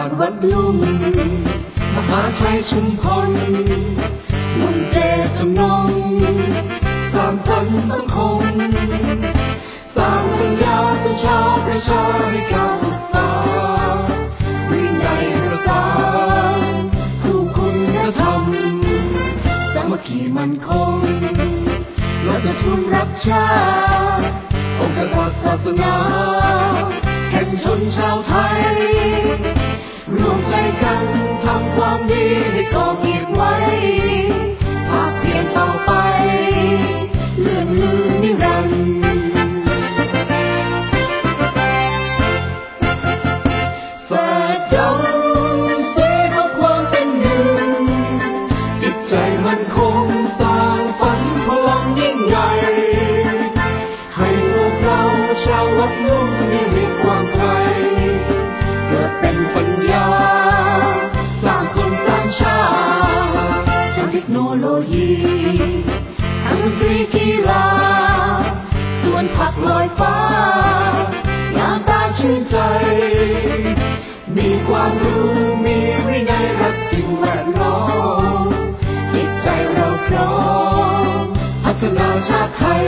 านวัดลุ่มมหาชัยชุมพลมุ่งเจตจำนงสางสรรค์สังคมสร้างปัญญาประชาประชาให้ก้าวศึกษาวินัยประกาผู้คุณธรรมสามัคคีมันคงและจะทุ่มรักชาติองค์กรศาสนาแห่งชนชาวไทย ความดีให้ก่อเก็บไว้ภาคเพียรต่อไป เลื่อนลือนิรันดร์สดดัง ทคโนโลยีทั้งฟรีกีฬาส่วนผักลอยฟ้างามตาชื่นใจ มีความรู้มีวินัยรักสิ่งแวดล้อมจิตใจเราพร้อมพัฒนาชาติไทย